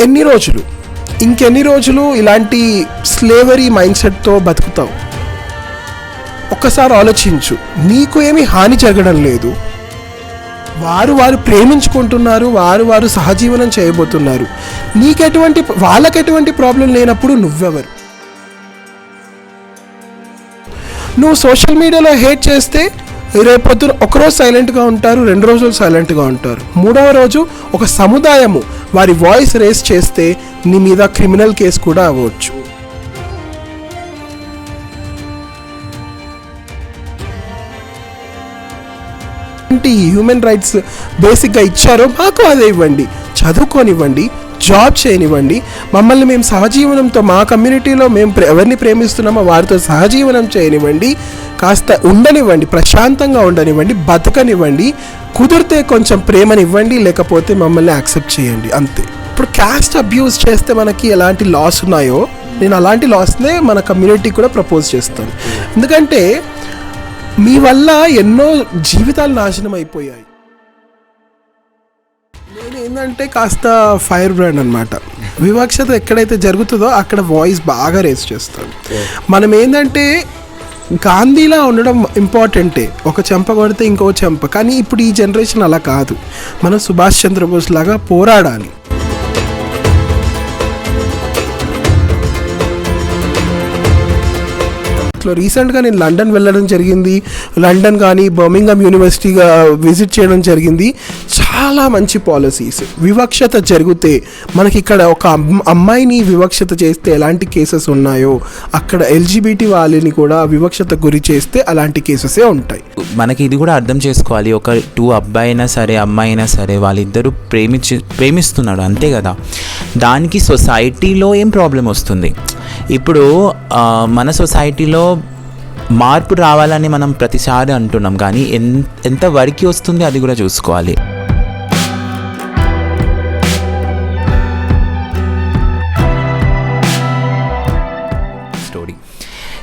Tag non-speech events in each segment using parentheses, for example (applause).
ఎన్ని రోజులు? ఇంకెన్ని రోజులు ఇలాంటి స్లేవరీ మైండ్ సెట్తో బతుకుతావు? ఒక్కసారి ఆలోచించు. నీకు ఏమి హాని జరగడం లేదు. వారు వారు ప్రేమించుకుంటున్నారు వారు వారు సహజీవనం చేయబోతున్నారు. నీకెటువంటి వాళ్ళకి ఎటువంటి ప్రాబ్లం లేనప్పుడు నువ్వెవరు? నువ్వు సోషల్ మీడియాలో హేట్ చేస్తే రేపొద్దున ఒకరోజు సైలెంట్గా ఉంటారు రెండు రోజులు సైలెంట్గా ఉంటారు. మూడవ రోజు ఒక సముదాయము వారి వాయిస్ రేస్ చేస్తే నీ మీద క్రిమినల్ కేసు కూడా అవ్వచ్చు. హ్యూమన్ రైట్స్ బేసిక్గా ఇచ్చారో మాకు అదే ఇవ్వండి. చదువుకోనివ్వండి. జాబ్ చేయనివ్వండి. మమ్మల్ని మేము సహజీవనంతో మా కమ్యూనిటీలో మేము ప్రే- ఎవరిని ప్రేమిస్తున్నామో వారితో సహజీవనం చేయనివ్వండి. కాస్త ఉండనివ్వండి ప్రశాంతంగా ఉండనివ్వండి బతకనివ్వండి. కుదిరితే కొంచెం ప్రేమనివ్వండి లేకపోతే మమ్మల్ని యాక్సెప్ట్ చేయండి అంతే. ఇప్పుడు క్యాస్ట్ అబ్యూస్ చేస్తే మనకి ఎలాంటి లాస్ ఉన్నాయో నేను అలాంటి లాస్నే మన కమ్యూనిటీ కూడా ప్రపోజ్ చేస్తాను ఎందుకంటే మీ వల్ల ఎన్నో జీవితాలు నాశనం అయిపోయాయి. ఏంటంటే కాస్త ఫైర్ బ్రాండ్ అనమాట వివక్షత ఎక్కడైతే జరుగుతుందో అక్కడ వాయిస్ బాగా రేస్ చేస్తాను మనం ఏంటంటే గాంధీలా ఉండడం ఇంపార్టెంటే. ఒక చెంప కొడితే ఇంకో చెంప. కానీ ఇప్పుడు ఈ జనరేషన్ అలా కాదు. మనం సుభాష్ చంద్రబోస్ లాగా పోరాడాలి. సో రీసెంట్గా నేను లండన్ వెళ్ళడం జరిగింది. లండన్ కానీ బర్మింగ్హామ్ యూనివర్సిటీగా విజిట్ చేయడం జరిగింది. చాలా మంచి పాలసీస్ వివక్షత జరిగితే మనకి ఇక్కడ ఒక అమ్మాయిని వివక్షత చేస్తే ఎలాంటి కేసెస్ ఉన్నాయో అక్కడ ఎల్జీబీటీ వాళ్ళని కూడా వివక్షత గురి చేస్తే అలాంటి కేసెసే ఉంటాయి. మనకి ఇది కూడా అర్థం చేసుకోవాలి. ఒక టూ అబ్బాయి అయినా సరే అమ్మాయి అయినా సరే వాళ్ళిద్దరూ ప్రేమించి ప్రేమిస్తున్నాడు అంతే కదా. దానికి సొసైటీలో ఏం ప్రాబ్లం వస్తుంది? ఇప్పుడు మన సొసైటీలో మార్పు రావాలని మనం ప్రతిసారి అంటున్నాం. కానీ ఎంత వరకు వస్తుంది అది కూడా చూసుకోవాలి. స్టోరీ.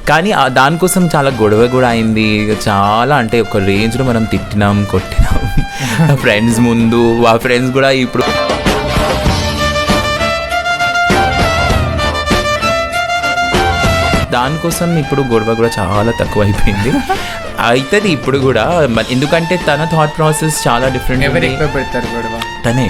కానీ దానికోసం చాలా గొడవ కూడా అయింది. చాలా అంటే ఒక రేంజ్లో మనం తిట్టినాం కొట్టినాం. (laughs) ఫ్రెండ్స్ ముందు ఆ ఫ్రెండ్స్ కూడా ఇప్పుడు దానికోసం ఇప్పుడు గొడవ కూడా చాలా తక్కువ అయిపోయింది అవుతుంది ఇప్పుడు కూడా. ఎందుకంటే తన థాట్ ప్రాసెస్ చాలా డిఫరెంట్ పెడతారు గొడవ? తనే.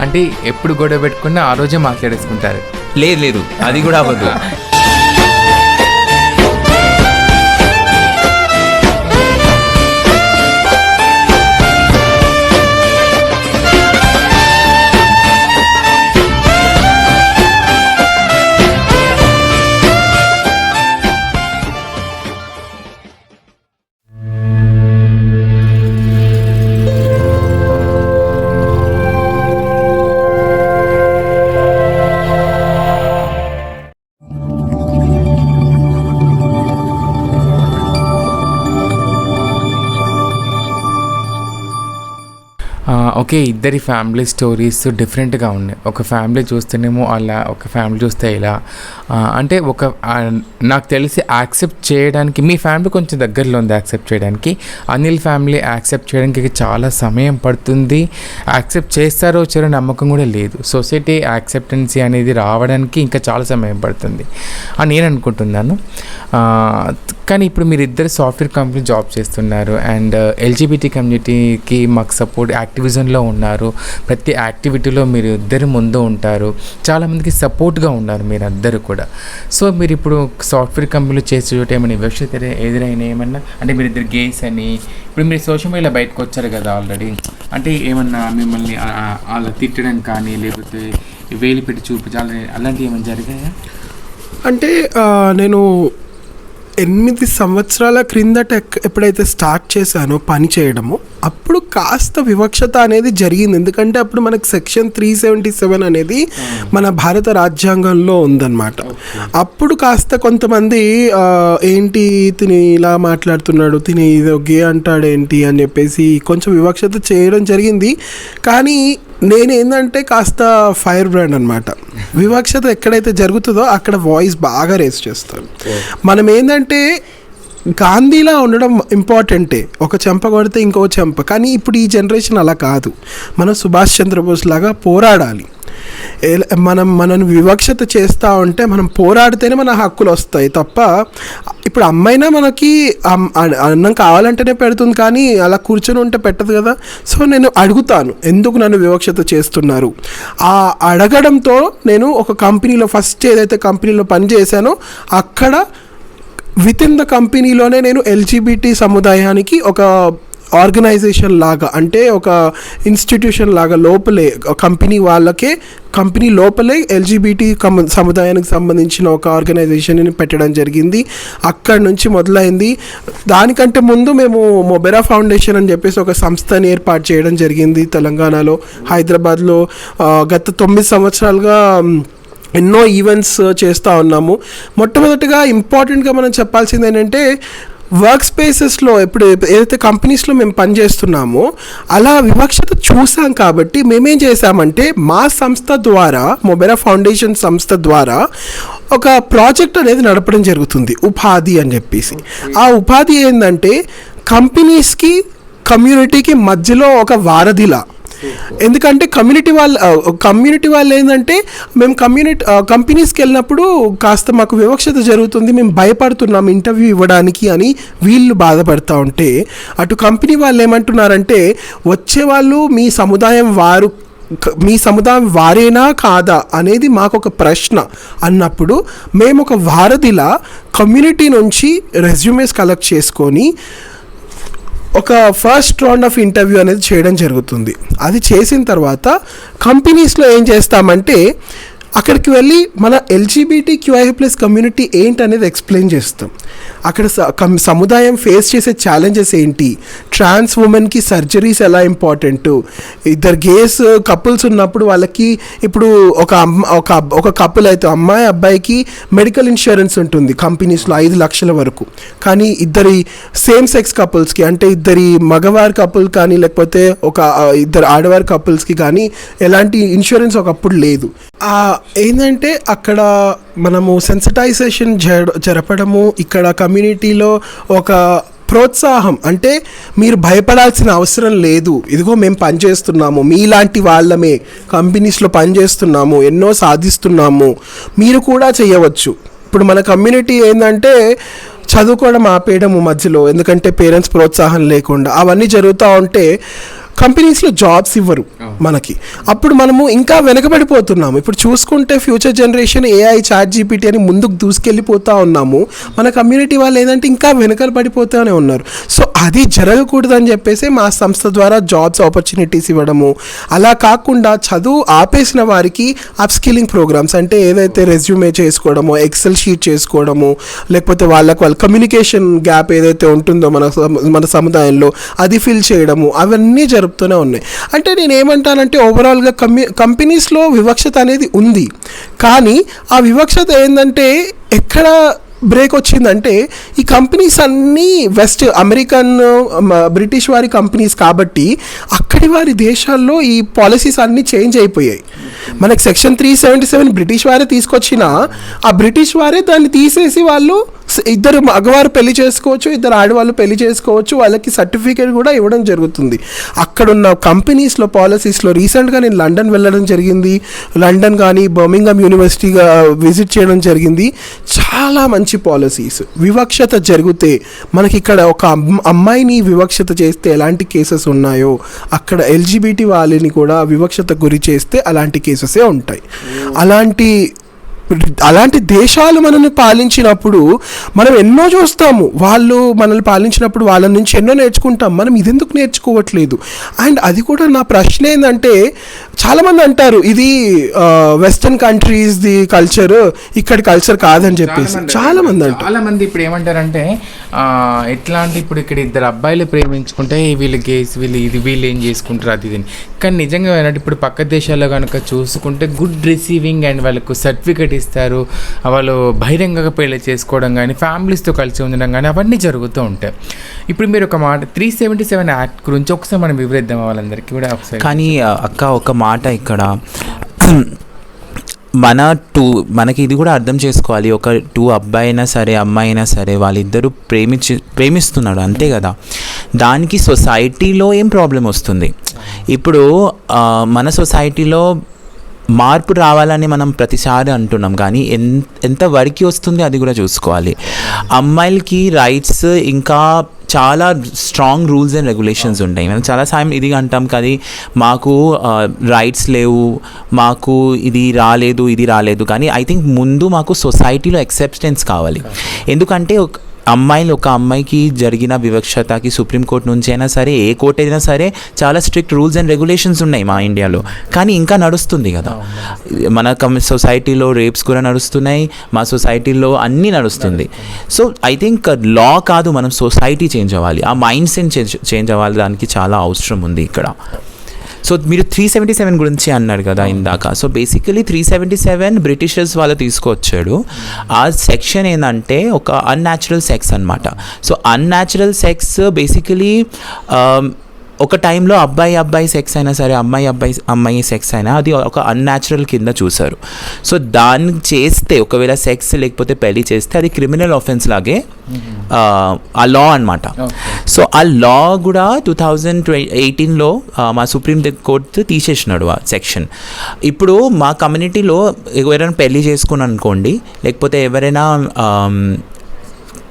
అంటే ఎప్పుడు గొడవ పెట్టుకున్నా ఆ రోజే మాట్లాడేసుకుంటారు. లేదు లేదు. అది కూడా అవ్వదు. (laughs) ఒకే ఇద్దరి ఫ్యామిలీ స్టోరీస్ డిఫరెంట్గా ఉన్నాయి. ఒక ఫ్యామిలీ చూస్తేనేమో అలా ఒక ఫ్యామిలీ చూస్తే ఇలా. అంటే ఒక నాకు తెలిసి యాక్సెప్ట్ చేయడానికి మీ ఫ్యామిలీ కొంచెం దగ్గరలో ఉంది యాక్సెప్ట్ చేయడానికి. అనిల్ ఫ్యామిలీ యాక్సెప్ట్ చేయడానికి చాలా సమయం పడుతుంది. యాక్సెప్ట్ చేస్తారో వచ్చారో నమ్మకం కూడా లేదు. సొసైటీ యాక్సెప్టెన్సీ అనేది రావడానికి ఇంకా చాలా సమయం పడుతుంది. అని నేను అనుకుంటున్నాను. కానీ ఇప్పుడు మీరు ఇద్దరు సాఫ్ట్వేర్ కంపెనీ జాబ్ చేస్తున్నారు అండ్ uh, ఎల్జీబీటీ కమ్యూనిటీకి మాకు సపోర్ట్ యాక్టివిజంలో ఉన్నారు. ప్రతి యాక్టివిటీలో మీరు ఇద్దరు ముందు ఉంటారు. చాలామందికి సపోర్ట్గా ఉన్నారు మీరు అందరూ కూడా. సో మీరు ఇప్పుడు సాఫ్ట్వేర్ కంపెనీలో చేసే చోట ఏమైనా వివక్షత ఎదురైనా ఏమన్నా? అంటే మీరు ఇద్దరు గేస్ అని ఇప్పుడు మీరు సోషల్ మీడియాలో బయటకు వచ్చారు కదా ఆల్రెడీ. అంటే ఏమన్నా మిమ్మల్ని అలా తిట్టడం కానీ లేకపోతే వేలు పెట్టి చూపించాలని అలాంటివి ఏమైనా జరిగాయా? అంటే నేను ఎనిమిది సంవత్సరాల క్రిందట ఎప్పుడైతే స్టార్ట్ చేశానో పని చేయడము అప్పుడు కాస్త వివక్షత అనేది జరిగింది. ఎందుకంటే అప్పుడు మనకి సెక్షన్ త్రీ సెవెంటీ సెవెన్ అనేది మన భారత రాజ్యాంగంలో ఉందన్నమాట. అప్పుడు కాస్త కొంతమంది ఏంటి తిని ఇలా మాట్లాడుతున్నాడు తిని ఇదో గే అంటాడేంటి అని చెప్పేసి కొంచెం వివక్షత చేయడం జరిగింది. కానీ నేనేందంటే కాస్త ఫైర్ బ్రాండ్ అనమాట వివక్షత ఎక్కడైతే జరుగుతుందో అక్కడ వాయిస్ బాగా రేస్ చేస్తాను మనం ఏంటంటే గాంధీలా ఉండడం ఇంపార్టెంటే ఒక చెంప కొడితే ఇంకో చెంప. కానీ ఇప్పుడు ఈ జనరేషన్ అలా కాదు. మనం సుభాష్ చంద్రబోస్ లాగా పోరాడాలి. మనం మనం వివక్షత చేస్తూ ఉంటే మనం పోరాడితేనే మన హక్కులు వస్తాయి తప్ప ఇప్పుడు అమ్మైనా మనకి అ- అన్నం కావాలంటేనే పెడుతుంది కానీ అలా కూర్చొని ఉంటే పెట్టదు కదా. సో నేను అడుగుతాను ఎందుకు నన్ను వివక్షత చేస్తున్నారు? ఆ అడగడంతో నేను ఒక కంపెనీలో ఫస్ట్ ఏదైతే కంపెనీలో పనిచేశానో అక్కడ విత్ ఇన్ ద కంపెనీలోనే నేను ఎల్జీబీటీ సముదాయానికి ఒక ఆర్గనైజేషన్ లాగా అంటే ఒక ఇన్స్టిట్యూషన్ లాగా లోపలే కంపెనీ వాళ్ళకే కంపెనీ లోపలే ఎల్జీబీటీ కమ సముదాయానికి సంబంధించిన ఒక ఆర్గనైజేషన్ని పెట్టడం జరిగింది. అక్కడి నుంచి మొదలైంది. దానికంటే ముందు మేము మొబెరా ఫౌండేషన్ అని చెప్పేసి ఒక సంస్థని ఏర్పాటు చేయడం జరిగింది తెలంగాణలో హైదరాబాద్లో. గత తొమ్మిది సంవత్సరాలుగా ఎన్నో ఈవెంట్స్ చేస్తూ ఉన్నాము. మొట్టమొదటిగా ఇంపార్టెంట్గా మనం చెప్పాల్సింది ఏంటంటే వర్క్ స్పేసెస్లో ఇప్పుడు ఏదైతే కంపెనీస్లో మేము పనిచేస్తున్నామో అలా వివక్షత చూసాం కాబట్టి మేమేం చేసామంటే మా సంస్థ ద్వారా మొబైరా ఫౌండేషన్ సంస్థ ద్వారా ఒక ప్రాజెక్ట్ అనేది నడపడం జరుగుతుంది ఉపాధి అని చెప్పేసి. ఆ ఉపాధి ఏంటంటే కంపెనీస్కి కమ్యూనిటీకి మధ్యలో ఒక వారధిలా ఎందుకంటే కమ్యూనిటీ వాళ్ళ కమ్యూనిటీ వాళ్ళు ఏంటంటే మేము కమ్యూనిటీ కంపెనీస్కి వెళ్ళినప్పుడు కాస్త మాకు వివక్షత జరుగుతుంది మేము భయపడుతున్నాం ఇంటర్వ్యూ ఇవ్వడానికి అని వీళ్ళు బాధపడతా ఉంటే అటు కంపెనీ వాళ్ళు ఏమంటున్నారంటే వచ్చే వాళ్ళు మీ సముదాయం వారు మీ సముదాయం వారేనా కాదా అనేది మాకు ఒక ప్రశ్న అన్నప్పుడు మేము ఒక వారధిలా కమ్యూనిటీ నుంచి రెజ్యూమేస్ కలెక్ట్ చేసుకొని ఒక ఫస్ట్ రౌండ్ ఆఫ్ ఇంటర్వ్యూ అనేది చేయడం జరుగుతుంది. అది చేసిన తర్వాత కంపెనీస్లో ఏం చేస్తామంటే అక్కడికి వెళ్ళి మన ఎల్జీబీటీ క్యూఐ ప్లస్ కమ్యూనిటీ ఏంటి అనేది ఎక్స్ప్లెయిన్ చేస్తాం. అక్కడ స- సముదాయం ఫేస్ చేసే ఛాలెంజెస్ ఏంటి? ట్రాన్స్ ఉమెన్కి సర్జరీస్ ఎలా ఇంపార్టెంట్ ఇద్దరు గేస్ కపుల్స్ ఉన్నప్పుడు వాళ్ళకి ఇప్పుడు ఒక అమ్మ ఒక ఒక కపుల్ అయితే అమ్మాయి అబ్బాయికి మెడికల్ ఇన్సూరెన్స్ ఉంటుంది కంపెనీస్లో ఐదు లక్షల వరకు. కానీ ఇద్దరి సేమ్ సెక్స్ కపుల్స్కి అంటే ఇద్దరి మగవారి కపుల్ కానీ లేకపోతే ఒక ఇద్దరు ఆడవారి కపుల్స్కి కానీ ఎలాంటి ఇన్సూరెన్స్ ఒకప్పుడు లేదు. ఏంటంటే అక్కడ మనము సెన్సిటైజేషన్ జరపడము. ఇక్కడ కమ్యూనిటీలో ఒక ప్రోత్సాహం. అంటే మీరు భయపడాల్సిన అవసరం లేదు. ఇదిగో మేము పనిచేస్తున్నాము. మీలాంటి వాళ్ళమే. కంపెనీస్లో పనిచేస్తున్నాము. ఎన్నో సాధిస్తున్నాము. మీరు కూడా చేయవచ్చు. ఇప్పుడు మన కమ్యూనిటీ ఏంటంటే చదువుకోవడం ఆపేయడము మధ్యలో. ఎందుకంటే పేరెంట్స్ ప్రోత్సాహం లేకుండా. అవన్నీ జరుగుతూ ఉంటే కంపెనీస్లో జాబ్స్ ఇవ్వరు మనకి. అప్పుడు మనము ఇంకా వెనకబడిపోతున్నాము. ఇప్పుడు చూసుకుంటే future generation AI chat GPT అని ముందుకు దూసుకెళ్ళిపోతూ ఉన్నాము. మన కమ్యూనిటీ వాళ్ళు ఏంటంటే ఇంకా వెనకలు పడిపోతూనే ఉన్నారు. సో అది జరగకూడదని చెప్పేసి మా సంస్థ ద్వారా జాబ్స్ ఆపర్చునిటీస్ ఇవ్వడము. అలా కాకుండా చదువు ఆపేసిన వారికి అప్స్కిల్లింగ్ ప్రోగ్రామ్స్ అంటే ఏదైతే రెజ్యూమే చేసుకోవడమో ఎక్సెల్ షీట్ చేసుకోవడము లేకపోతే వాళ్ళకి వాళ్ళ కమ్యూనికేషన్ గ్యాప్ ఏదైతే ఉంటుందో మన మన సముదాయంలో అది ఫిల్ చేయడము అవన్నీ జరుపుతూనే ఉన్నాయి. అంటే నేను ఏమంటానంటే ఓవరాల్గా కమ్యూ కంపెనీస్లో వివక్షత అనేది ఉంది. కానీ ఆ వివక్షత ఏంటంటే ఎక్కడ బ్రేక్ వచ్చిందంటే ఈ కంపెనీస్ అన్నీ వెస్ట్ అమెరికన్ బ్రిటిష్ వారి కంపెనీస్ కాబట్టి అక్కడి వారి దేశాల్లో ఈ పాలసీస్ అన్నీ చేంజ్ అయిపోయాయి. మనకి section three seventy seven British వారే తీసుకొచ్చిన ఆ బ్రిటిష్ వారే దాన్ని తీసేసి వాళ్ళు ఇద్దరు మగవారు పెళ్ళి చేసుకోవచ్చు ఇద్దరు ఆడవాళ్ళు పెళ్ళి చేసుకోవచ్చు వాళ్ళకి సర్టిఫికేట్ కూడా ఇవ్వడం జరుగుతుంది. అక్కడున్న కంపెనీస్లో పాలసీస్లో రీసెంట్గా నేను లండన్ వెళ్ళడం జరిగింది. లండన్ కానీ బర్మింగ్హామ్ యూనివర్సిటీగా విజిట్ చేయడం జరిగింది. చాలా మంచి పాలసీస్. వివక్షత జరిగితే మనకి ఇక్కడ ఒక అమ్మాయిని వివక్షత చేస్తే ఎలాంటి కేసెస్ ఉన్నాయో అక్కడ ఎల్జీబీటీ వాళ్ళని కూడా వివక్షత గురి చేస్తే అలాంటి కేసెసే ఉంటాయి. అలాంటి అలాంటి దేశాలు మనల్ని పాలించినప్పుడు మనం ఎన్నో చూస్తాము. వాళ్ళు మనల్ని పాలించినప్పుడు వాళ్ళ నుంచి ఎన్నో నేర్చుకుంటాం. మనం ఇదెందుకు నేర్చుకోవట్లేదు? అండ్ అది కూడా నా ప్రశ్న ఏంటంటే చాలామంది అంటారు ఇది వెస్టర్న్ కంట్రీస్ ది కల్చర్ ఇక్కడి కల్చర్ కాదని చెప్పేసి. చాలా మంది అంటారు. చాలా మంది ఇప్పుడు ఏమంటారంటే ఎట్లా అంటే ఇప్పుడు ఇక్కడ ఇద్దరు అబ్బాయిలు ప్రేమించుకుంటే "ఏ, వీళ్ళు గేస్ వీళ్ళు ఇది వీళ్ళు ఏం చేసుకుంటారు అది ఇది అని." కానీ నిజంగా ఏంటంటే ఇప్పుడు పక్క దేశాల్లో కనుక చూసుకుంటే గుడ్ రిసీవింగ్ అండ్ వాళ్ళకు సర్టిఫికేట్ చేస్తారు వాళ్ళు బహిరంగంగా పెళ్ళి చేసుకోవడం కానీ ఫ్యామిలీస్తో కలిసి ఉండడం కానీ అవన్నీ జరుగుతూ ఉంటాయి. ఇప్పుడు మీరు ఒక మాట త్రీ సెవెంటీ సెవెన్ యాక్ట్ గురించి ఒకసారి మనం వివరిద్దాం వాళ్ళందరికీ కూడా ఒకసారి. కానీ అక్క ఒక మాట ఇక్కడ మన టూ మనకి ఇది కూడా అర్థం చేసుకోవాలి. ఒక టూ అబ్బాయి అయినా సరే అమ్మాయి అయినా సరే వాళ్ళిద్దరూ ప్రేమించి ప్రేమిస్తున్నాడు అంతే కదా? దానికి సొసైటీలో ఏం ప్రాబ్లం వస్తుంది? ఇప్పుడు మన సొసైటీలో మార్పు రావాలని మనం ప్రతిసారి అంటున్నాం కానీ ఎంత వరకు వస్తుంది అది కూడా చూసుకోవాలి. అమ్మాయిలకి రైట్స్ ఇంకా చాలా స్ట్రాంగ్ రూల్స్ అండ్ రెగ్యులేషన్స్ ఉంటాయి. మనం చాలా సాయం ఇది అంటాం కానీ మాకు రైట్స్ లేవు మాకు ఇది రాలేదు ఇది రాలేదు. కానీ ఐ థింక్ ముందు మాకు సొసైటీలో ఎక్సెప్టెన్స్ కావాలి. ఎందుకంటే అమ్మాయిలు ఒక అమ్మాయికి జరిగిన వివక్షతకి సుప్రీంకోర్టు నుంచి అయినా సరే ఏ కోర్టు అయినా సరే చాలా స్ట్రిక్ట్ రూల్స్ అండ్ రెగ్యులేషన్స్ ఉన్నాయి మా ఇండియాలో. కానీ ఇంకా నడుస్తుంది కదా. మన కమ్ సొసైటీలో రేప్స్ కూడా నడుస్తున్నాయి మా సొసైటీలో అన్నీ నడుస్తుంది. సో ఐ థింక్ లా కాదు మనం సొసైటీ చేంజ్ అవ్వాలి. ఆ మైండ్ సెట్ చేంజ్ చేంజ్ అవ్వాలి దానికి చాలా అవసరం ఉంది ఇక్కడ. సో మీరు త్రీ సెవెంటీ సెవెన్ గురించి అన్నారు కదా ఇందాక. So basically three seventy seven Britishers వాళ్ళు తీసుకొచ్చాడు. ఆ సెక్షన్ ఏంటంటే ఒక అన్యాచురల్ సెక్స్ అనమాట సో అన్యాచురల్ సెక్స్ బేసికలీ ఒక టైంలో అబ్బాయి అబ్బాయి సెక్స్ అయినా సరే అమ్మాయి అబ్బాయి అమ్మాయి సెక్స్ అయినా అది ఒక అన్యాచురల్ కింద చూసారు సో దాన్ని చేస్తే ఒకవేళ సెక్స్ లేకపోతే పెళ్ళి చేస్తే అది క్రిమినల్ ఆఫెన్స్ లాగే ఆ లా అనమాట సో ఆ లా కూడా టూ థౌజండ్ ట్వంటీ ఎయిటీన్లో మా సుప్రీం కోర్టు తీసేసినాడు ఆ సెక్షన్ ఇప్పుడు మా కమ్యూనిటీలో ఎవరైనా పెళ్ళి చేసుకుని అనుకోండి లేకపోతే ఎవరైనా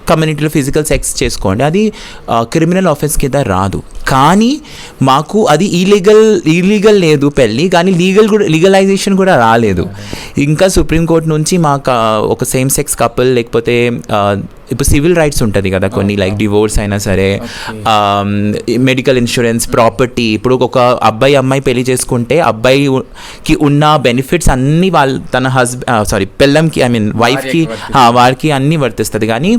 కమ్యూనిటీలో ఫిజికల్ సెక్స్ చేసుకోండి అది క్రిమినల్ ఆఫెన్స్ కింద రాదు. కానీ మాకు అది ఇలీగల్ ఇలీగల్ లేదు పెళ్ళి కానీ లీగల్ కూడా లీగలైజేషన్ కూడా రాలేదు. ఇంకా సుప్రీంకోర్టు నుంచి మాకు ఒక సేమ్ సెక్స్ కపుల్ లేకపోతే ఇప్పుడు సివిల్ రైట్స్ ఉంటుంది కదా కొన్ని లైక్ డివోర్స్ అయినా సరే మెడికల్ ఇన్సూరెన్స్ ప్రాపర్టీ ఇప్పుడు ఒక అబ్బాయి అమ్మాయి పెళ్ళి చేసుకుంటే అబ్బాయికి ఉన్న బెనిఫిట్స్ అన్ని వాళ్ళ తన హస్బెండ్ సారీ పిల్లంకి ఐ మీన్ వైఫ్కి. వారికి అన్ని వర్తిస్తుంది. కానీ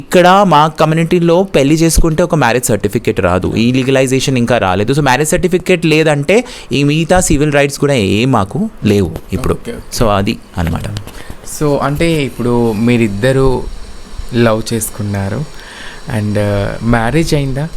ఇక్కడ మా కమ్యూనిటీలో పెళ్ళి చేసుకుంటే ఒక మ్యారేజ్ సర్టిఫికేట్ రాదు. ఈ లీగలైజేషన్ ఇంకా రాలేదు. సో మ్యారేజ్ సర్టిఫికేట్ లేదంటే ఈ మిగతా సివిల్ రైట్స్ కూడా ఏం మాకు లేవు ఇప్పుడు. సో అది అనమాట సో అంటే ఇప్పుడు మీరిద్దరూ లవ్ చేసుకున్నారు. అండ్ మ్యారేజ్ అయిందా?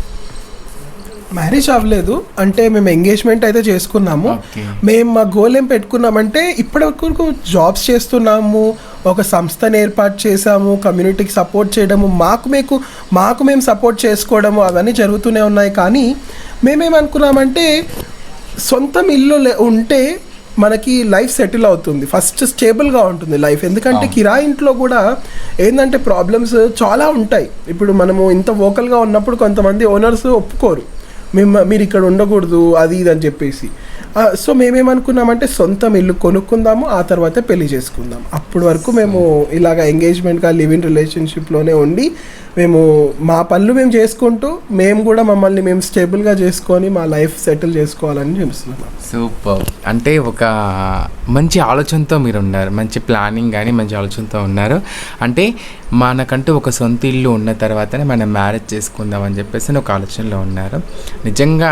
మ్యారేజ్ అవ్వలేదు. అంటే మేము ఎంగేజ్మెంట్ అయితే చేసుకున్నాము. మేము మా గోల్ ఏం పెట్టుకున్నామంటే ఇప్పటి వరకు జాబ్స్ చేస్తున్నాము. ఒక సంస్థను ఏర్పాటు చేసాము కమ్యూనిటీకి సపోర్ట్ చేయడము. మాకు మీకు మాకు మేము సపోర్ట్ చేసుకోవడము. అవన్నీ జరుగుతూనే ఉన్నాయి. కానీ మేమేమనుకున్నామంటే సొంతం ఇల్లు ఉంటే మనకి లైఫ్ సెటిల్ అవుతుంది. ఫస్ట్ స్టేబుల్గా ఉంటుంది లైఫ్. ఎందుకంటే కిరాయి ఇంట్లో కూడా ఏంటంటే ప్రాబ్లమ్స్ చాలా ఉంటాయి. ఇప్పుడు మనము ఇంత వోకల్గా ఉన్నప్పుడు కొంతమంది ఓనర్స్ ఒప్పుకోరు. మేము మీరు ఇక్కడ ఉండకూడదు అది ఇది అని చెప్పేసి. సో మేమేమనుకున్నామంటే సొంతం ఇల్లు కొనుక్కుందాము ఆ తర్వాత పెళ్ళి చేసుకుందాం. అప్పటి వరకు మేము ఇలాగ ఎంగేజ్మెంట్గా లివ్ ఇన్ రిలేషన్షిప్లోనే ఉండి మేము మా పనులు మేము చేసుకుంటూ మేము కూడా మమ్మల్ని మేము స్టేబుల్గా చేసుకొని మా లైఫ్ సెటిల్ చేసుకోవాలని చూపిస్తున్నాం. సూపర్ అంటే ఒక మంచి ఆలోచనతో మీరు ఉన్నారు. మంచి ప్లానింగ్ కానీ మంచి ఆలోచనతో ఉన్నారు. అంటే మనకంటూ ఒక సొంత ఇల్లు ఉన్న తర్వాతనే మనం మ్యారేజ్ చేసుకుందాం అని చెప్పేసి ఒక ఆలోచనలో ఉన్నారు. నిజంగా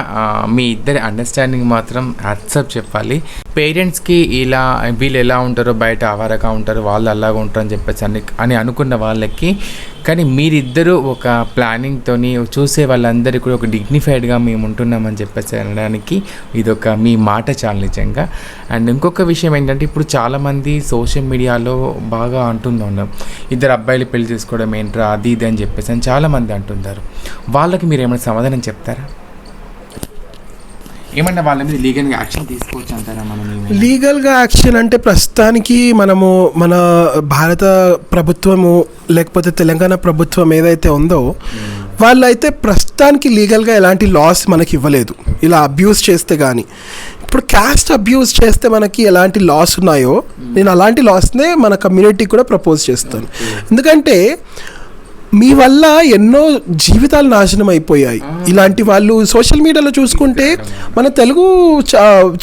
మీ ఇద్దరి అండర్స్టాండింగ్ మాత్రం యాక్సెప్ట్ చెప్పాలి. పేరెంట్స్కి ఇలా వీళ్ళు ఎలా ఉంటారో బయట అవారగా ఉంటారు వాళ్ళు అలాగా ఉంటారు అని చెప్పేసి అని అని అనుకున్న వాళ్ళకి కానీ మీరు ఒక ప్లానింగ్తోని చూసే వాళ్ళందరికీ కూడా ఒక డిగ్నిఫైడ్గా మేము ఉంటున్నామని చెప్పేసి అనడానికి ఇది ఒక మీ మాట చాలా నిజంగా. అండ్ ఇంకొక విషయం ఏంటంటే ఇప్పుడు చాలామంది సోషల్ మీడియాలో బాగా అంటున్నాను ఇద్దరు అబ్బాయిలు పెళ్ళి చేసుకోవడం ఏంట్రా అది ఇది అని చెప్పేసి అని చాలామంది అంటున్నారు వాళ్ళకి మీరు ఏమైనా సమాధానం చెప్తారా? ఏమన్నా వాళ్ళ మీద లీగల్గా యాక్షన్ తీసుకోవచ్చు అంటారా మనం ఏమైనా? లీగల్గా యాక్షన్ అంటే ప్రస్తుతానికి మనము మన భారత ప్రభుత్వము లేకపోతే తెలంగాణ ప్రభుత్వం ఏదైతే ఉందో వాళ్ళైతే ప్రస్తుతానికి లీగల్గా ఎలాంటి లాస్ మనకి ఇవ్వలేదు. ఇలా అబ్యూస్ చేస్తే కానీ ఇప్పుడు క్యాస్ట్ అబ్యూస్ చేస్తే మనకి ఎలాంటి లాస్ ఉన్నాయో నేను అలాంటి లాస్నే మన కమ్యూనిటీ కూడా ప్రపోజ్ చేస్తాను. ఎందుకంటే మీ వల్ల ఎన్నో జీవితాలు నాశనం అయిపోయాయి. ఇలాంటి వాళ్ళు సోషల్ మీడియాలో చూసుకుంటే మన తెలుగు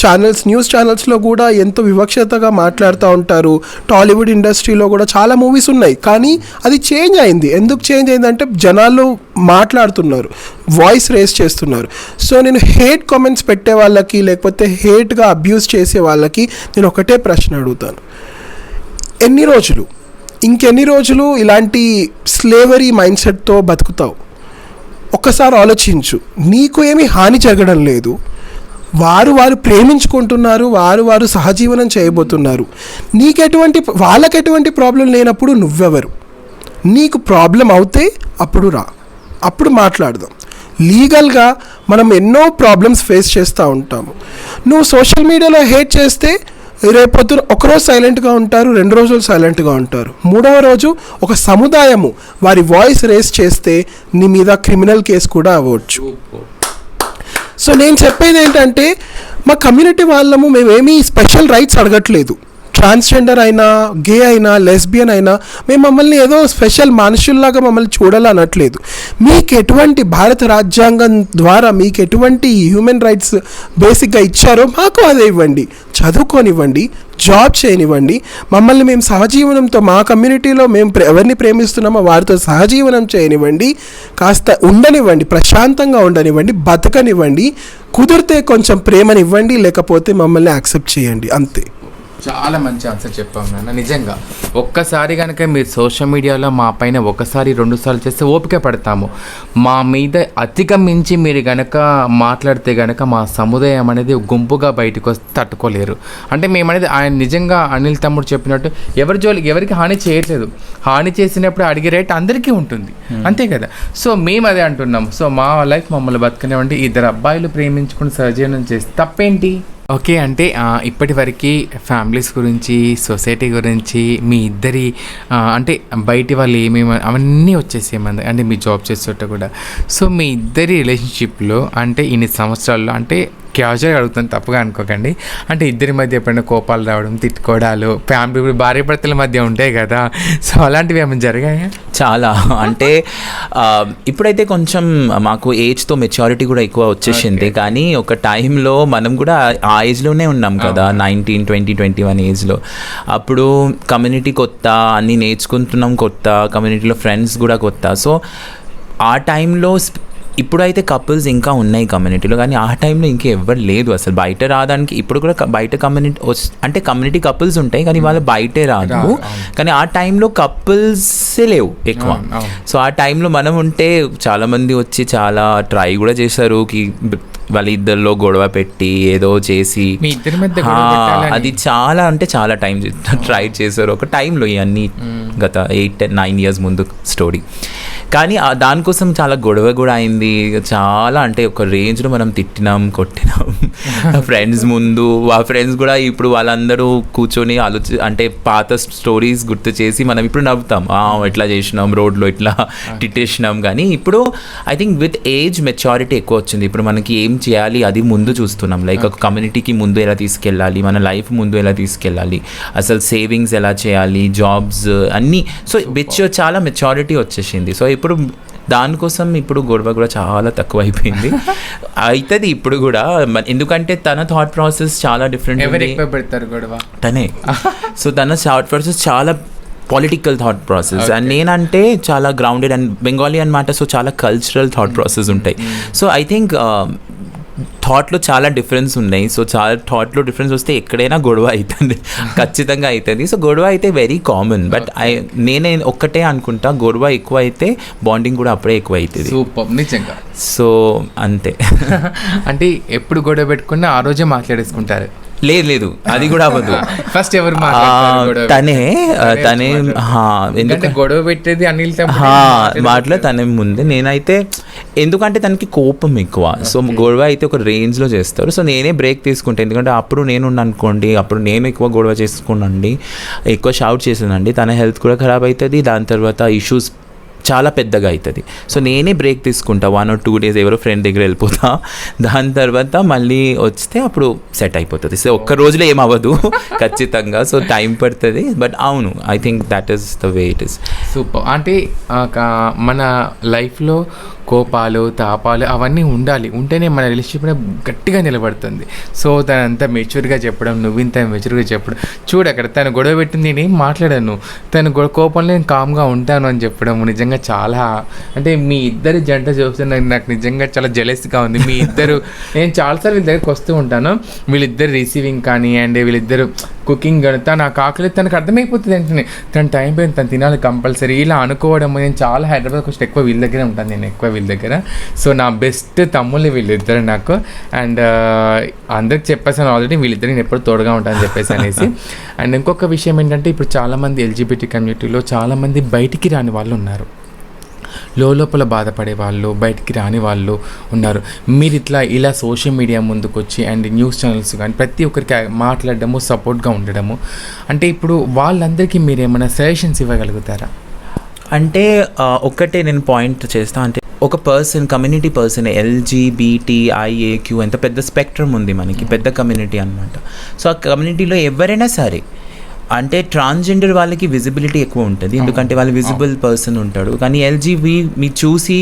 ఛానల్స్ న్యూస్ ఛానల్స్లో కూడా ఎంతో వివక్షతగా మాట్లాడుతూ ఉంటారు. టాలీవుడ్ ఇండస్ట్రీలో కూడా చాలా మూవీస్ ఉన్నాయి. కానీ అది చేంజ్ అయింది. ఎందుకు చేంజ్ అయిందంటే జనాలు మాట్లాడుతున్నారు. వాయిస్ రేస్ చేస్తున్నారు. సో నేను హేట్ కామెంట్స్ పెట్టే వాళ్ళకి లేకపోతే హేట్గా అబ్యూస్ చేసే వాళ్ళకి నేను ఒకటే ప్రశ్న అడుగుతాను. ఎన్ని రోజులు? ఇంకెన్ని రోజులు ఇలాంటి స్లేవరీ మైండ్ సెట్తో బతుకుతావు? ఒక్కసారి ఆలోచించు. నీకు ఏమీ హాని జరగడం లేదు. వారు వారు ప్రేమించుకుంటున్నారు వారు వారు సహజీవనం చేయబోతున్నారు. నీకెటువంటి వాళ్ళకి ఎటువంటి ప్రాబ్లం లేనప్పుడు నువ్వెవరు? నీకు ప్రాబ్లం అవుతే అప్పుడు రా. అప్పుడు మాట్లాడదాం. లీగల్గా మనం ఎన్నో ప్రాబ్లమ్స్ ఫేస్ చేస్తూ ఉంటాము. నువ్వు సోషల్ మీడియాలో హేట్ చేస్తే రేపొద్దున ఒకరోజు సైలెంట్గా ఉంటారు రెండు రోజులు సైలెంట్గా ఉంటారు. మూడవ రోజు ఒక సముదాయము వారి వాయిస్ రేస్ చేస్తే నీ మీద క్రిమినల్ కేసు కూడా అవ్వచ్చు. సో నేను చెప్పేది ఏంటంటే మా కమ్యూనిటీ వాళ్ళము మేమేమీ స్పెషల్ రైట్స్ అడగట్లేదు. ట్రాన్స్జెండర్ అయినా గే అయినా లెస్బియన్ అయినా మేము మమ్మల్ని ఏదో స్పెషల్ మనుషుల్లాగా మమ్మల్ని చూడాలనట్లేదు. మీకు ఎటువంటి భారత రాజ్యాంగం ద్వారా మీకు ఎటువంటి హ్యూమన్ రైట్స్ బేసిక్గా ఇచ్చారో మాకు అదే ఇవ్వండి. చదువుకోనివ్వండి జాబ్ చేయనివ్వండి. మమ్మల్ని మేము సహజీవనంతో మా కమ్యూనిటీలో మేము ఎవరిని ప్రేమిస్తున్నామో వారితో సహజీవనం చేయనివ్వండి. కాస్త ఉండనివ్వండి ప్రశాంతంగా ఉండనివ్వండి బతకనివ్వండి. కుదిరితే కొంచెం ప్రేమనివ్వండి లేకపోతే మమ్మల్ని యాక్సెప్ట్ చేయండి. అంతే. చాలా మంచి ఆన్సర్ చెప్పావు నాన్న. నిజంగా. ఒక్కసారి కనుక మీరు సోషల్ మీడియాలో మా పైన ఒకసారి రెండు సార్లు చేస్తే ఓపిక పడతాము. మా మీద అతిగా మించి మీరు గనక మాట్లాడితే గనక మా సముదాయం అనేది గుంపుగా బయటకు వస్తే తట్టుకోలేరు. అంటే మేమనేది ఆయన నిజంగా అనిల్ తమ్ముడు చెప్పినట్టు ఎవరి జోలికి ఎవరికి హాని చేయట్లేదు. హాని చేసినప్పుడు అడిగే రేట్ అందరికీ ఉంటుంది. అంతే కదా. సో మేము అదే అంటున్నాం. సో మా లైఫ్ మమ్మల్ని బతకనివ్వండి. ఇద్దరు అబ్బాయిలు ప్రేమించుకుని సహజీవనం చేస్తే తప్పేంటి? ఓకే అంటే ఇప్పటి వరకు ఫ్యామిలీస్ గురించి సొసైటీ గురించి మీ ఇద్దరి అంటే బయటి వాళ్ళు ఏమేమి అవన్నీ వచ్చేసేమంది అంటే మీ జాబ్ చేస్తుంటే కూడా. సో మీ ఇద్దరి రిలేషన్షిప్లో అంటే ఇన్ని సంవత్సరాల్లో అంటే క్యాజువల్గా అడుగుతాను తప్పుగా అనుకోకండి. అంటే ఇద్దరి మధ్య ఎప్పుడైనా కోపాలు రావడం తిట్టుకోవడాలు ఫ్యామిలీ భార్య భర్తల మధ్య ఉంటాయి కదా. సో అలాంటివి ఏమైనా జరిగాయా? చాలా. అంటే ఇప్పుడైతే కొంచెం మాకు ఏజ్తో మెచ్యూరిటీ కూడా ఎక్కువ వచ్చేసింది. కానీ ఒక టైంలో మనం కూడా ఆ ఏజ్లోనే ఉన్నాం కదా నైన్టీన్ ట్వంటీ ట్వంటీ వన్ ఏజ్లో. అప్పుడు కమ్యూనిటీ కొత్త అన్నీ నేర్చుకుంటున్నాం కొత్త కమ్యూనిటీలో ఫ్రెండ్స్ కూడా కొత్త. సో ఆ టైంలో ఇప్పుడైతే కపుల్స్ ఇంకా ఉన్నాయి కమ్యూనిటీలో కానీ ఆ టైంలో ఇంకా ఎవ్వరు లేదు అసలు బయట రావడానికి ఇప్పుడు కూడా బయట కమ్యూనిటీ అంటే కమ్యూనిటీ కపుల్స్ ఉంటాయి కానీ వాళ్ళు బయటే రాదు. కానీ ఆ టైంలో కపుల్సే లేవు ఎక్కువ. సో ఆ టైంలో మనం ఉంటే చాలా మంది వచ్చి చాలా ట్రై కూడా చేశారు కి బ- వాళ్ళ ఇద్దరిలో గొడవ పెట్టి ఏదో చేసి? అది చాలా అంటే చాలా టైం ట్రై (laughs) చేశారు ఒక టైంలో ఇవన్నీ గత ఎయిట్ నైన్ ఇయర్స్ ముందు స్టోరీ కానీ దానికోసం చాలా గొడవ కూడా అయింది. చాలా అంటే ఒక రేంజ్లో మనం తిట్టినాం కొట్టినాం. (laughs) ఫ్రెండ్స్ ముందు ఆ ఫ్రెండ్స్ కూడా ఇప్పుడు వాళ్ళందరూ కూర్చొని ఆలోచి అంటే పాత స్టోరీస్ గుర్తు చేసి మనం ఇప్పుడు నవ్వుతాం. "ఆ, ఇట్లా చేసినాం రోడ్లో ఇట్లా తిట్టేసినాం కానీ ఇప్పుడు I think with age maturity ఎక్కువ వచ్చింది. ఇప్పుడు మనకి ఏం చేయాలి అది ముందు చూస్తున్నాం. లైక్ ఒక కమ్యూనిటీకి ముందు ఎలా తీసుకెళ్ళాలి మన లైఫ్ ముందు ఎలా తీసుకెళ్ళాలి అసలు సేవింగ్స్ ఎలా చేయాలి జాబ్స్ అన్నీ. సో విచ్ చాలా మెచ్యూరిటీ వచ్చేసింది. సో ఇప్పుడు దానికోసం ఇప్పుడు గొడవ కూడా చాలా తక్కువ అయిపోయింది (laughs) అవుతుంది ఇప్పుడు కూడా ఎందుకంటే తన థాట్ ప్రాసెస్ చాలా డిఫరెంట్ పెడతారు గొడవ? తనే. (laughs) సో తన థాట్ ప్రాసెస్ చాలా పొలిటికల్ థాట్ ప్రాసెస్ అండ్ నేనంటే చాలా గ్రౌండెడ్ అండ్ బెంగాలీ అనమాట సో చాలా కల్చరల్ థాట్ ప్రాసెస్ ఉంటాయి. సో ఐ థింక్ థాట్లో చాలా డిఫరెన్స్ ఉన్నాయి. సో చాలా థాట్లో డిఫరెన్స్ వస్తే ఎక్కడైనా గొడవ అవుతుంది (laughs) ఖచ్చితంగా అవుతుంది సో గొడవ అయితే వెరీ కామన్ బట్ ఐ నేనే ఒక్కటే అనుకుంటా గొడవ ఎక్కువ అయితే బాండింగ్ కూడా అప్పుడే ఎక్కువ అవుతుంది సూపర్ నిజంగా. సో అంతే. (laughs) అంటే ఎప్పుడు గొడవ పెట్టుకున్నా ఆ రోజే మాట్లాడేసుకుంటారు. లేదు లేదు. అది కూడా అవ్వదు. ఫస్ట్ ఎవరు తనే తనే ఎందుకంటే గొడవ పెట్టేది అనిల్ మాటలో తనే ముందే. నేనైతే ఎందుకంటే తనకి కోపం ఎక్కువ. సో గొడవ అయితే ఒక రేంజ్లో చేస్తారు. సో నేనే బ్రేక్ తీసుకుంటాను ఎందుకంటే అప్పుడు నేను అనుకోండి అప్పుడు నేను ఎక్కువ గొడవ చేసుకున్నాండి ఎక్కువ షౌట్ చేసానండి తన హెల్త్ కూడా ఖరాబ్ అవుతుంది దాని తర్వాత ఇష్యూస్ చాలా పెద్దగా అవుతుంది సో నేనే బ్రేక్ తీసుకుంటా. వన్ ఆర్ టూ డేస్ ఎవరో ఫ్రెండ్ దగ్గర వెళ్ళిపోతా. దాని తర్వాత మళ్ళీ వస్తే అప్పుడు సెట్ అయిపోతుంది. సో ఒక్క రోజులో ఏం అవ్వదు (laughs) ఖచ్చితంగా. సో టైం పడుతుంది. బట్ అవును I think that is the way it is super అంటే మన లైఫ్లో కోపాలు తాపాలు అవన్నీ ఉండాలి. ఉంటేనే మన రిలేషన్షిప్ గట్టిగా నిలబడుతుంది. సో తనంతా మెచ్యూర్గా చెప్పడం నువ్వు ఇంత మెచ్యూర్గా చెప్పడం. చూడు అక్కడ తను గొడవ పెట్టింది నేను ఏం మాట్లాడాను. తను గొడవ కోపంలో నేను కామ్గా ఉంటాను అని చెప్పడం నిజంగా చాలా అంటే మీ ఇద్దరి జంట చూస్తే నాకు నాకు నిజంగా చాలా జెలస్గా ఉంది. మీ ఇద్దరు నేను చాలాసార్లు వీళ్ళ దగ్గరికి వస్తూ ఉంటాను. వీళ్ళిద్దరు రిసీవింగ్ కానీ అండ్ వీళ్ళిద్దరు కుకింగ్ తను ఆ ఆకలి తనకు అర్థమైపోతుంది వెంటనే. తన టైం పోయింది తను తినాలి కంపల్సరీ ఇలా అనుకోవడం నేను చాలా హైదరాబాద్ కొంచెం ఎక్కువ వీళ్ళ దగ్గరే ఉంటాను నేను ఎక్కువ వీళ్ళ దగ్గర. సో నా బెస్ట్ తమ్ముళ్ళు వీళ్ళిద్దరు నాకు. అండ్ అందరికి చెప్పేసాను ఆల్రెడీ వీళ్ళిద్దరు నేను ఎప్పుడు తోడుగా ఉంటానని చెప్పేసి అనేసి. (laughs) అండ్ ఇంకొక విషయం ఏంటంటే ఇప్పుడు చాలామంది ఎల్జిబిటీ కమ్యూనిటీలో చాలామంది బయటికి రాని వాళ్ళు ఉన్నారు. లోపల బాధపడే వాళ్ళు బయటికి రాని వాళ్ళు ఉన్నారు. మీరు ఇట్లా ఇలా సోషల్ మీడియా ముందుకు వచ్చి అండ్ న్యూస్ ఛానల్స్ కానీ ప్రతి ఒక్కరికి మాట్లాడడము సపోర్ట్గా ఉండడము. అంటే ఇప్పుడు వాళ్ళందరికీ మీరు ఏమైనా సజెషన్స్ ఇవ్వగలుగుతారా? అంటే ఒక్కటే నేను పాయింట్ చేస్తా. అంటే ఒక పర్సన్ కమ్యూనిటీ పర్సన్ ఎల్జీబీటీఐఏక్యూ ఎంత పెద్ద స్పెక్ట్రమ్ ఉంది మనకి పెద్ద కమ్యూనిటీ అనమాట సో ఆ కమ్యూనిటీలో ఎవరైనా సరే అంటే ట్రాన్స్జెండర్ వాళ్ళకి విజిబిలిటీ ఎక్కువ ఉంటుంది. ఎందుకంటే వాళ్ళు విజిబుల్ పర్సన్ ఉంటాడు. కానీ ఎల్జీబీ మీరు చూసి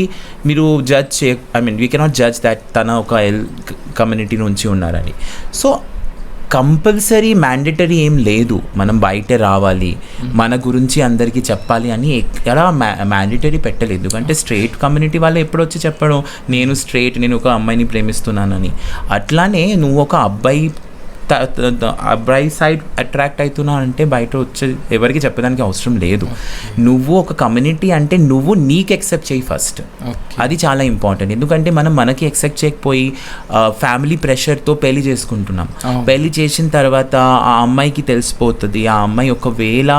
మీరు జడ్జ్ చే I mean we cannot judge that తన ఒక ఎల్ కమ్యూనిటీ నుంచి ఉన్నారని. సో కంపల్సరీ మ్యాండేటరీ ఏం లేదు. మనం బయట రావాలి. మన గురించి అందరికీ చెప్పాలి అని ఎక్కడ మ్యాండేటరీ పెట్టలేదు. ఎందుకంటే స్ట్రైట్ కమ్యూనిటీ వాళ్ళు ఎప్పుడు వచ్చి చెప్పడం నేను స్ట్రైట్ నేను ఒక అమ్మాయిని ప్రేమిస్తున్నానని. అట్లానే నువ్వు ఒక అబ్బాయి అబ్బాయి సైడ్ అట్రాక్ట్ అవుతున్నావు అంటే బయట వచ్చే ఎవరికి చెప్పడానికి అవసరం లేదు. నువ్వు ఒక కమ్యూనిటీ అంటే నువ్వు నీకు ఎక్సెప్ట్ చేయి ఫస్ట్ అది చాలా ఇంపార్టెంట్ ఎందుకంటే మనం మనకి ఎక్సెప్ట్ చేయకపోయి ఫ్యామిలీ ప్రెషర్తో పెళ్ళి చేసుకుంటున్నాం. పెళ్ళి చేసిన తర్వాత ఆ అమ్మాయికి తెలిసిపోతుంది. ఆ అమ్మాయి ఒకవేళ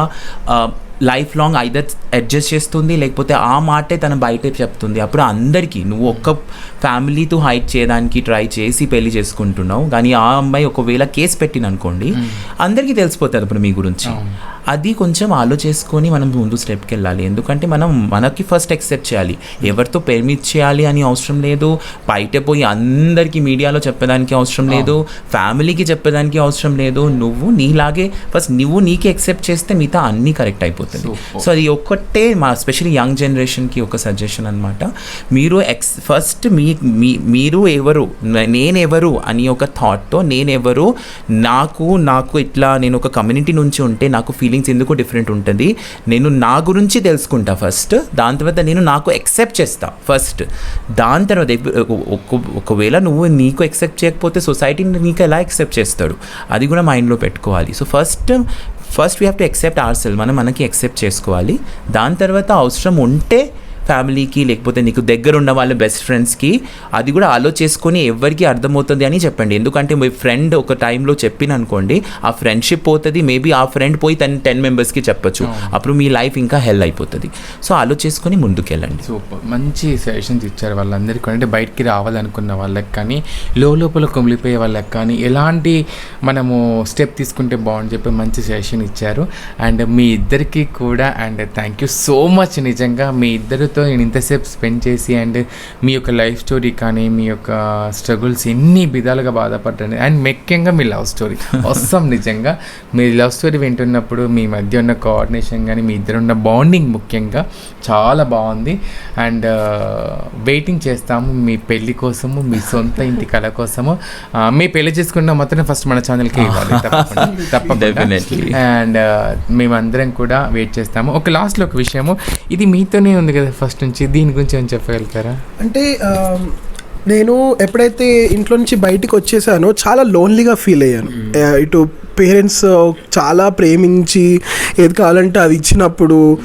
లైఫ్ లాంగ్ ఐదర్ అడ్జస్ట్ చేస్తుంది లేకపోతే ఆ మాటే తన బయటే చెప్తుంది. అప్పుడు అందరికీ నువ్వు ఒక్క ఫ్యామిలీతో హైట్ చేయడానికి ట్రై చేసి పెళ్ళి చేసుకుంటున్నావు కానీ ఆ అమ్మాయి ఒకవేళ కేసు పెట్టిన అనుకోండి అందరికీ తెలిసిపోతుంది అప్పుడు మీ గురించి. అది కొంచెం ఆలోచించుకొని మనం ముందు స్టెప్కి వెళ్ళాలి. ఎందుకంటే మనం మనకి ఫస్ట్ యాక్సెప్ట్ చేయాలి. ఎవరితో పెర్మిట్ చేయాలి అని అవసరం లేదు. బయట పోయి అందరికీ మీడియాలో చెప్పడానికి అవసరం లేదు. ఫ్యామిలీకి చెప్పడానికి అవసరం లేదు. నువ్వు నీలాగే ఫస్ట్ నువ్వు నీకే యాక్సెప్ట్ చేస్తే మిగతా అన్నీ కరెక్ట్ అయిపోతుంది Super. సో అది ఒక్కటే మా స్పెషల్లీ యంగ్ జనరేషన్కి ఒక సజెషన్ అనమాట మీరు ఎక్స్ ఫస్ట్ మీ మీరు ఎవరు నేనెవరు అని ఒక థాట్తో నేనెవరు నాకు నాకు ఇట్లా నేను ఒక కమ్యూనిటీ నుంచి ఉంటే నాకు ఫీలింగ్స్ ఎందుకు డిఫరెంట్ ఉంటుంది? నేను నా గురించి తెలుసుకుంటా ఫస్ట్ దాని తర్వాత నేను నాకు ఎక్సెప్ట్ చేస్తా ఫస్ట్ దాని తర్వాత ఒకవేళ నువ్వు నీకు ఎక్సెప్ట్ చేయకపోతే సొసైటీ నీకు ఎలా ఎక్సెప్ట్ చేస్తాడు? అది కూడా మైండ్లో పెట్టుకోవాలి. So first first we have to accept ourself మనం మనకి ఎక్సెప్ట్ చేసుకోవాలి. దాని తర్వాత అవసరం ఉంటే ఫ్యామిలీకి లేకపోతే నీకు దగ్గర ఉన్న వాళ్ళ బెస్ట్ ఫ్రెండ్స్కి అది కూడా ఆలోచించుకొని ఎవరికి అర్థమవుతుంది అని చెప్పండి. ఎందుకంటే మీ ఫ్రెండ్ ఒక టైంలో చెప్పిన అనుకోండి ఆ ఫ్రెండ్షిప్ పోతుంది మేబీ ఆ ఫ్రెండ్ పోయి తన టెన్ మెంబర్స్కి చెప్పొచ్చు. అప్పుడు మీ లైఫ్ ఇంకా హెల్ అయిపోతుంది. సో ఆలోచించుకొని ముందుకెళ్ళండి. సూపర్. మంచి సజెషన్స్ ఇచ్చారు వాళ్ళందరికీ. అంటే బయటికి రావాలనుకున్న వాళ్ళకి కానీ లోపల కుమిలిపోయే వాళ్ళకి కానీ ఎలాంటి మనము స్టెప్ తీసుకుంటే బాగుంని చెప్పి మంచి సజెషన్ ఇచ్చారు. అండ్ మీ ఇద్దరికి కూడా and thank you so much నిజంగా. మీ ఇద్దరితో నేను ఇంతసేపు స్పెండ్ చేసి అండ్ మీ యొక్క లైఫ్ స్టోరీ కానీ మీ యొక్క స్ట్రగుల్స్ ఎన్ని విధాలుగా బాధపడ్డాను. అండ్ ముఖ్యంగా మీ లవ్ స్టోరీ వస్తాం నిజంగా. మీ లవ్ స్టోరీ వింటున్నప్పుడు మీ మధ్య ఉన్న కోఆర్డినేషన్ కానీ మీ ఇద్దరు ఉన్న బాండింగ్ ముఖ్యంగా చాలా బాగుంది. అండ్ వెయిటింగ్ చేస్తాము మీ పెళ్ళి కోసము మీ సొంత ఇంటి కళ కోసము. ఆ, మీ పెళ్ళి చేసుకున్న మొత్తం ఫస్ట్ మన ఛానల్కి ఇవ్వాలి. తప్పకుండా. (laughs) అండ్ మేమందరం కూడా వెయిట్ చేస్తాము. ఒక లాస్ట్లో ఒక విషయము. ఇది మీతోనే ఉంది కదా ఫస్ట్ నుంచి దీని గురించి ఏమైనా చెప్పగలుగుతారా? అంటే నేను ఎప్పుడైతే ఇంట్లో నుంచి బయటికి వచ్చేసానో చాలా లోన్లీగా ఫీల్ అయ్యాను. ఇటు పేరెంట్స్ చాలా ప్రేమించి ఏది కావాలంటే అది ఇచ్చినప్పుడు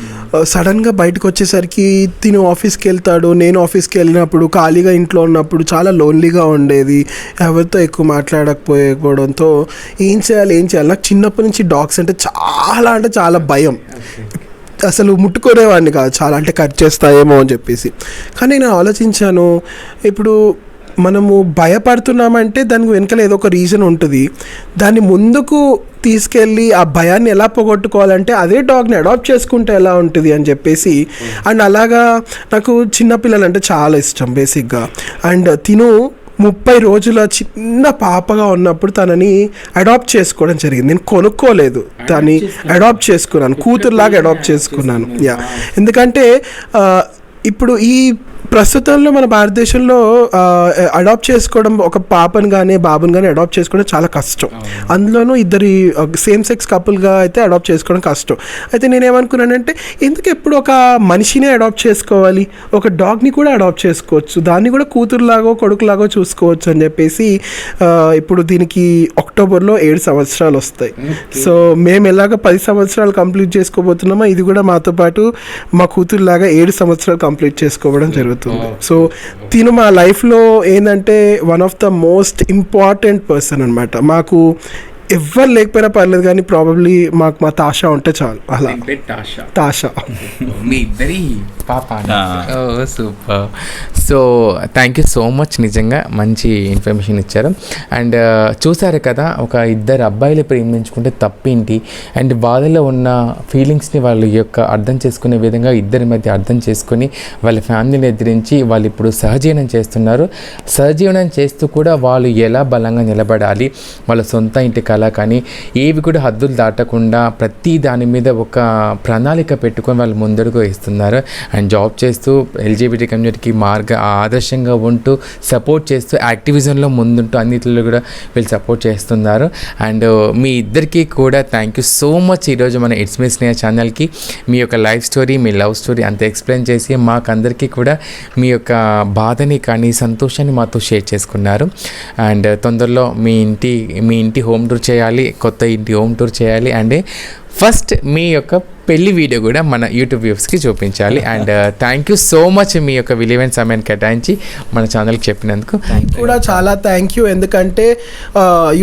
సడన్గా బయటకు వచ్చేసరికి తిను ఆఫీస్కి వెళ్తాడు నేను ఆఫీస్కి వెళ్ళినప్పుడు ఖాళీగా ఇంట్లో ఉన్నప్పుడు చాలా లోన్లీగా ఉండేది. ఎవరితో ఎక్కువ మాట్లాడకపోకపోవడంతో ఏం చేయాలి ఏం చేయాలి? నాకు చిన్నప్పటి నుంచి డాగ్స్ అంటే చాలా అంటే చాలా భయం. అసలు ముట్టుకునేవాడిని కాదు. చాలా అంటే కట్ చేస్తాయేమో అని చెప్పేసి. కానీ నేను ఆలోచించాను ఇప్పుడు మనము భయపడుతున్నామంటే దానికి వెనకాల ఏదో ఒక రీజన్ ఉంటుంది. దాన్ని ముందుకు తీసుకెళ్ళి ఆ భయాన్ని ఎలా పోగొట్టుకోవాలంటే అదే డాగ్ని అడాప్ట్ చేసుకుంటే ఎలా ఉంటుంది అని చెప్పేసి. అండ్ అలాగా నాకు చిన్నపిల్లలు అంటే చాలా ఇష్టం బేసిక్గా అండ్ తిను ముప్పై రోజుల చిన్న పాపగా ఉన్నప్పుడు తనని అడాప్ట్ చేసుకోవడం జరిగింది. నేను కొనుక్కోలేదు. దాన్ని అడాప్ట్ చేసుకున్నాను. కూతురులాగా అడాప్ట్ చేసుకున్నాను. యా ఎందుకంటే ఇప్పుడు ఈ ప్రస్తుతంలో మన భారతదేశంలో అడాప్ట్ చేసుకోవడం ఒక పాపను కానీ బాబుని కానీ అడాప్ట్ చేసుకోవడం చాలా కష్టం. అందులోనూ ఇద్దరి సేమ్ సెక్స్ కపుల్గా అయితే అడాప్ట్ చేసుకోవడం కష్టం. అయితే నేనేమనుకున్నానంటే ఎందుకు ఎప్పుడు ఒక మనిషినే అడాప్ట్ చేసుకోవాలి? ఒక డాగ్ని కూడా అడాప్ట్ చేసుకోవచ్చు. దాన్ని కూడా కూతురులాగో కొడుకులాగో చూసుకోవచ్చు అని చెప్పేసి ఇప్పుడు దీనికి అక్టోబర్లో ఏడు సంవత్సరాలు వస్తాయి. సో మేము ఎలాగ పది సంవత్సరాలు కంప్లీట్ చేసుకోబోతున్నామో ఇది కూడా మాతో పాటు మా కూతురులాగా ఏడు సంవత్సరాలు కంప్లీట్ చేసుకోవడం జరుగుతుంది. సో తిను మా లైఫ్లో ఏంటంటే one of the most important person అనమాట మాకు ఎవ్వరు లేకపోయినా పర్లేదు కానీ ప్రాబబ్లీ మాకు మా తాషా ఉంటే చాలు. అలా. తాషా. మీ ఇద్దరి పాప. ఓ super. So thank you so much నిజంగా మంచి ఇన్ఫర్మేషన్ ఇచ్చారు. అండ్ చూసారు కదా ఒక ఇద్దరు అబ్బాయిలు ప్రేమించుకుంటే తప్పేంటి? అండ్ వాళ్ళలో ఉన్న ఫీలింగ్స్ని వాళ్ళు యొక్క అర్థం చేసుకునే విధంగా ఇద్దరి మధ్య అర్థం చేసుకొని వాళ్ళ ఫ్యామిలీని ఎదిరించి వాళ్ళు ఇప్పుడు సహజీవనం చేస్తున్నారు. సహజీవనం చేస్తూ కూడా వాళ్ళు ఎలా బలంగా నిలబడాలి? వాళ్ళ సొంత ఇంటి కళ కానీ ఏవి కూడా హద్దులు దాటకుండా ప్రతి దాని మీద ఒక ప్రణాళిక పెట్టుకొని వాళ్ళు ముందడుగు వేస్తున్నారు. అండ్ జాబ్ చేస్తూ ఎల్జీబీటీ కమ్యూనిటీకి మార్గ ఆదర్శంగా ఉంటూ సపోర్ట్ చేస్తూ యాక్టివిజంలో ముందుంటూ అన్నిటిలో కూడా వీళ్ళు సపోర్ట్ చేస్తున్నారు. అండ్ మీ ఇద్దరికి కూడా థ్యాంక్ యూ సో మచ్ ఈరోజు మన ఇట్స్ మీ స్నేహ ఛానల్కి. మీ యొక్క లైఫ్ స్టోరీ మీ లవ్ స్టోరీ అంత ఎక్స్ప్లెయిన్ చేసి మాకందరికీ కూడా మీ యొక్క బాధని కానీ సంతోషాన్ని మాతో షేర్ చేసుకున్నారు. అండ్ తొందరలో మీ ఇంటి మీ ఇంటి హోమ్ టూర్ చేయాలి కొత్త ఇంటి హోమ్ టూర్ చేయాలి. అండ్ ఫస్ట్ మీ యొక్క పెళ్ళి వీడియో కూడా మన యూట్యూబ్ వ్యూస్కి చూపించాలి. And thank you so much మీ యొక్క విలువైన సమయాన్ని కేటాయించి మన ఛానల్కి చెప్పినందుకు. కూడా చాలా థ్యాంక్ యూ ఎందుకంటే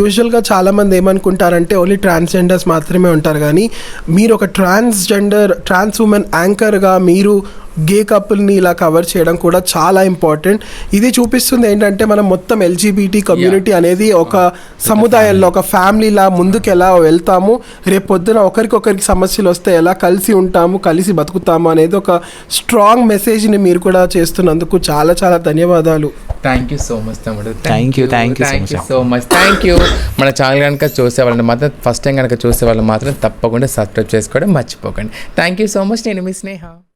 యూజువల్గా చాలామంది ఏమనుకుంటారంటే ఓన్లీ ట్రాన్స్జెండర్స్ మాత్రమే ఉంటారు. కానీ మీరు ఒక ట్రాన్స్జెండర్ ట్రాన్స్ ఉమెన్ యాంకర్గా మీరు గే కపుల్ని ఇలా కవర్ చేయడం కూడా చాలా ఇంపార్టెంట్ ఇది చూపిస్తుంది ఏంటంటే మనం మొత్తం ఎల్జీబీటీ కమ్యూనిటీ అనేది ఒక సముదాయంలో ఒక ఫ్యామిలీలా ముందుకు ఎలా వెళ్తాము. రేపు పొద్దున ఒకరికొకరికి సమస్యలు వస్తే ఎలా కలిసి ఉంటాము కలిసి బతుకుతాము అనేది ఒక స్ట్రాంగ్ మెసేజ్ని మీరు కూడా చేస్తున్నందుకు చాలా చాలా ధన్యవాదాలు. థ్యాంక్ యూ సో మచ్ తమ్ముడు. You, thank you so thank you. So much thank you మన ఛానల్ కనుక చూసే వాళ్ళని మాత్రం ఫస్ట్ టైం కనుక చూసే వాళ్ళు మాత్రం తప్పకుండా సబ్స్క్రైబ్ చేసుకోవడం మర్చిపోకండి. థ్యాంక్ యూ సో మచ్ నేను మీ స్నేహ.